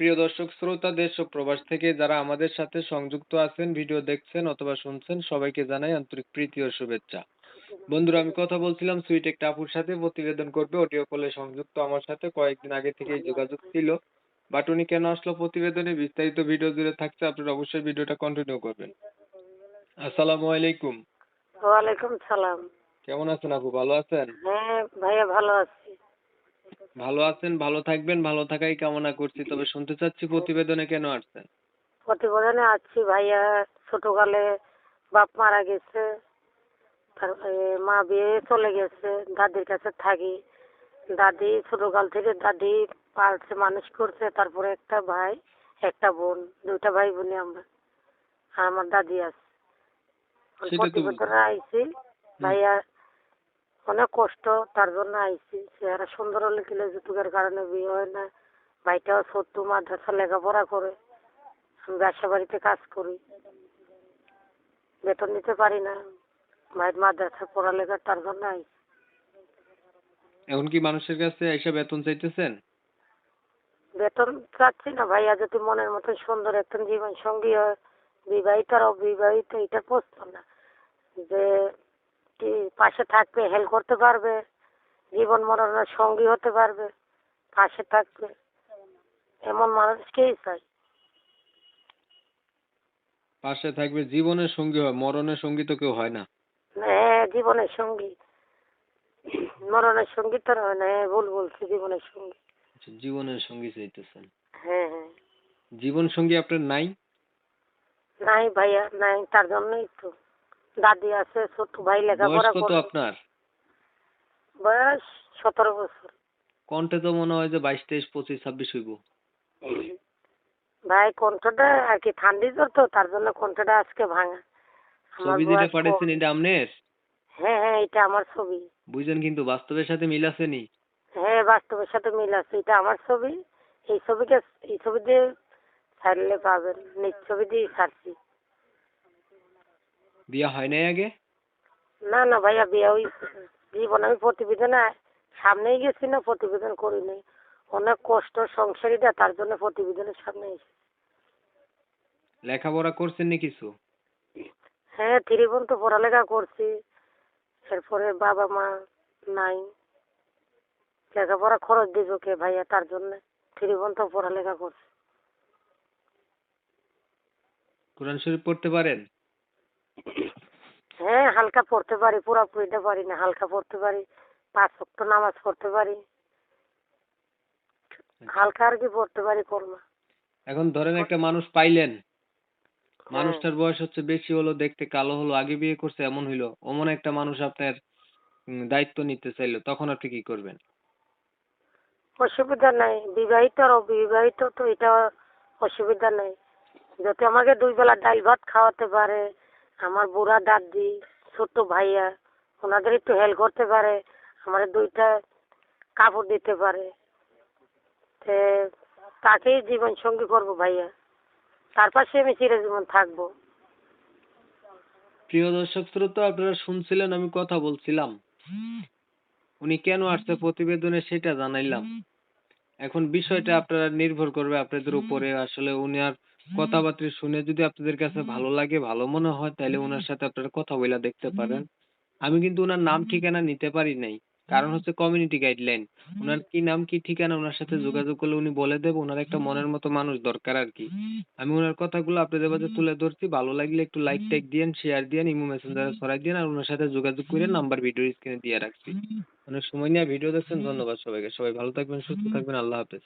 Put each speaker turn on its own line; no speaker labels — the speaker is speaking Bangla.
সুপ্রিয় দর্শক শ্রোতা দেশ ও প্রবাস থেকে যারা আমাদের সাথে সংযুক্ত আছেন ভিডিও দেখছেন অথবা শুনছেন সবাইকে জানাই আন্তরিক প্রীতি ও শুভেচ্ছা। বন্ধুরা আমি কথা বলছিলাম সুইট একটা আপুর সাথে প্রতিবেদন করবে অডিও কলে সংযুক্ত আমার সাথে। কয়েকদিন আগে থেকেই যোগাযোগ ছিল। বাট উনি কেন আসলো প্রতিবেদনে? বিস্তারিত ভিডিও জুড়ে থাকছে আপনারা অবশ্যই ভিডিওটা কন্টিনিউ করবেন। আসসালামু আলাইকুম।
ওয়ালাইকুম সালাম।
কেমন আছেন আপু? ভালো আছেন?
হ্যাঁ ভাইয়া ভালো আছি।
ভালো আছেন ভালো থাকবেন ভালো থাকাই কামনা করছি। তবে শুনতে চাচ্ছি প্রতিবেদনে কেন আসছেন?
প্রতিবেদনে আছি ভাইয়া ছোটকালে বাপ মারা গেছে তারপরে মা বিয়ে চলে গেছে দাদির কাছে থাকি। দাদি ছোটকাল থেকে দাদি পালছে মানুষ করছে তারপরে একটা ভাই একটা বোন দুইটা ভাই বোনই আমরা আর আমার দাদি আছে। প্রতিবেদনে আইছি ভাইয়া অনেক কষ্ট তার জন্য আইছি। চেহারা সুন্দর হলে কিলে যৌতুকের কারণে বিয়ে হয় না। ভাইটাও ছোট্ট মাদ্রাসা লেখাপড়া করে আমি ব্যবসা বাড়িতে কাজ করি। বেতন নিতে পারি না। ভাইয়ের মাদ্রাসা পড়ালেখা তার জন্য আইছি।
এখন কি মানুষের কাছে এসে বেতন চাইতেছেন?
বেতন চাচ্ছি না ভাইয়া যদি মনের মতো সুন্দর একজন জীবন সঙ্গী হয় বিবাহিত আর অবিবাহিত এটা প্রশ্ন না। যে কি পাশে থাকবে হেল্প করতে পারবে জীবন মরণের সঙ্গী হতে পারবে পাশে থাকবে। এমন মানুষকেই চাই
পাশে থাকবে জীবনের সঙ্গী হয় মরণের সঙ্গী তো কেউ হয় না।
হ্যাঁ জীবনের সঙ্গী। মরণের সঙ্গী তো হয় না হ্যাঁ ভুল বলছি জীবনের সঙ্গী।
আচ্ছা, জীবনের সঙ্গী চাইতেছেন
হ্যাঁ হ্যাঁ।
জীবন সঙ্গী আপনার নাই?
নাই ভাইয়া নাই তার জন্যই তো। দাদি আছে ছোট ভাই
বয়স
লেখাপড়া
কত আপনার?
বয়স সতেরো বছর।
কণ্ঠে তো মনে হয় যে বাইশ তেইশ পঁচিশ ছাব্বিশ হইব।
ভাই কণ্ঠটা আর কি ঠান্ডি জ্বর তো তার জন্য কণ্ঠটা আজকে ভাঙা।
ছবি যেটা
বয়স কম।
এটা আমনের?
হ্যাঁ হ্যাঁ এটা আমার ছবি।
বুঝছেন কিন্তু বাস্তবের সাথে মিল আছে নি?
হ্যাঁ বাস্তবের সাথে মিল আছে এটা আমার ছবি। এই ছবিটা এই ছবি দিয়ে ছাড়লে পাবেন নিজ ছবি দিয়ে ছাড়ছি।
বিয়া হয় নাই আগে?
না না ভাইয়া বিয়ে হয়েছে জীবন আমি প্রতিবেদনে সামনেই গেছি না প্রতিবেদন করি নাই অনেক কষ্ট সংসারীটা তার জন্য প্রতিবেদনের সামনে এসে
লেখাপড়া করছেন নি কিছু?
হ্যাঁ ত্রিভুবন তো পড়ালেখা করছি। এরপরে বাবা মা নাই। লেখাপড়া খরচ দিব কে ভাইয়া তার জন্য ত্রিভুবন তো পড়ালেখা করছি।
কোরআন শরীফ পড়তে পারেন?
হালকা পড়তে পারি পুরোপুরিটা পারি না হালকা পড়তে পারি পাঁচ ওয়াক্ত নামাজ পড়তে পারি। হালকা আর কি পড়তে পারি করব।
এখন ধরেন একটা মানুষ পাইলেন মানুষটার বয়স হচ্ছে বেশি হলো দেখতে কালো হলো আগে বিয়ে করছে এমন হইল অমন একটা মানুষ আপনার দায়িত্ব নিতে চাইলো তখন আপনি কি করবেন?
অসুবিধা নাই বিবাহিত আর অবিবাহিত তো এটা অসুবিধা নেই। যদি আমাকে দুই বেলা ডাল ভাত খাওয়াতে পারে আমার বুড়া দাদি ছোট ভাইয়া, ওনাদের একটু হেল্প করতে পারে আমার দুইটা কাপড় দিতে পারে। তাকেই জীবন সঙ্গী করব ভাইয়া। তার পাশে আমি চিরজীবন থাকব।
প্রিয় দর্শক শ্রোতা, আপনারা শুনছিলেন আমি কথা বলছিলাম। উনি কেন আসছে প্রতিবেদনে সেটা জানাইলাম। এখন বিষয়টা আপনারা নির্ভর করবে আপনাদের উপরে। আসলে উনি আর কথাবার্তা শুনে যদি আপনাদের কাছে ভালো লাগে ভালো মনে হয় তাহলে ওনার সাথে আপনারা কথা বলে দেখতে পারেন। আমি কিন্তু ওনার নাম ঠিকানা নিতে পারি নাই। কারণ হচ্ছে কমিউনিটি গাইডলাইন ওনার কি নাম কি ঠিকানা ওনার সাথে যোগাযোগ করলে উনি বলে দেবে ওনার একটা মনের মতো মানুষ দরকার আর কি। আমি ওনার কথাগুলো আপনাদের মাঝে তুলে ধরছি। ভালো লাগলে একটু লাইক টাইক দিয়েন শেয়ার দিয়েন ইমো মেসেঞ্জারে ছড়াই দিয়েন আর ওনার সাথে যোগাযোগ করে নাম্বার ভিডিও স্ক্রিনে দিয়ে রাখছি। অনেক সময় নিয়ে ভিডিও দেখছেন। ধন্যবাদ সবাইকে। সবাই ভালো থাকবেন সুস্থ থাকবেন। আল্লাহ হাফেজ।